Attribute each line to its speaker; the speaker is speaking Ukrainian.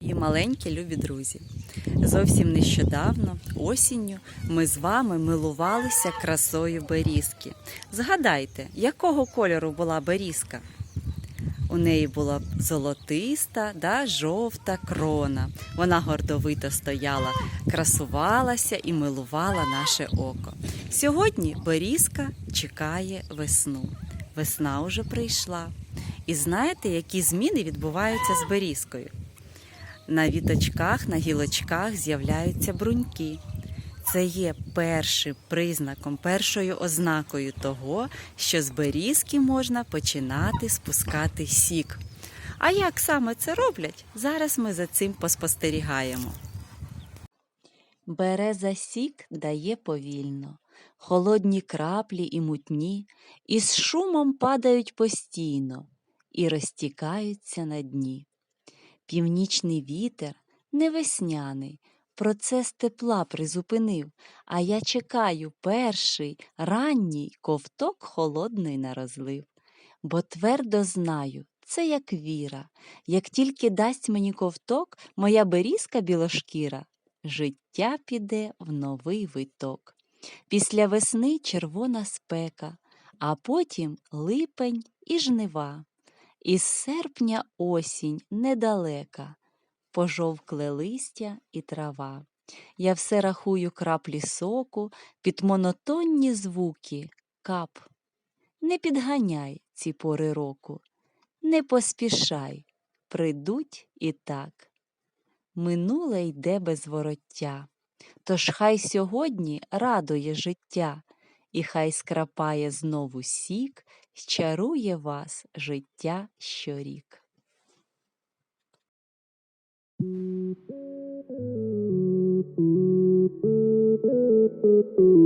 Speaker 1: І маленькі любі друзі. Зовсім нещодавно, осінню, ми з вами милувалися красою берізки. Згадайте, якого кольору була берізка? У неї була золотиста да, жовта крона. Вона гордовито стояла, красувалася і милувала наше око. Сьогодні берізка чекає весну. Весна уже прийшла. І знаєте, які зміни відбуваються з берізкою? На віточках, на гілочках з'являються бруньки. Це є першим признаком, першою ознакою того, що з берізки можна починати спускати сік. А як саме це роблять? Зараз ми за цим поспостерігаємо. Береза сік дає повільно, холодні краплі і мутні, і з шумом падають постійно і розтікаються на дні. Північний вітер не весняний, процес тепла призупинив, а я чекаю перший ранній ковток холодний на розлив. Бо твердо знаю, це як віра, як тільки дасть мені ковток, моя берізка білошкіра, життя піде в новий виток. Після весни червона спека, а потім липень і жнива. Із серпня осінь недалека, пожовкле листя і трава. Я все рахую краплі соку під монотонні звуки кап. Не підганяй ці пори року, не поспішай, прийдуть і так. Минуле йде без вороття, тож хай сьогодні радує життя, і хай скрапає знову сік, чарує вас життя щорік.
Speaker 2: Thank you.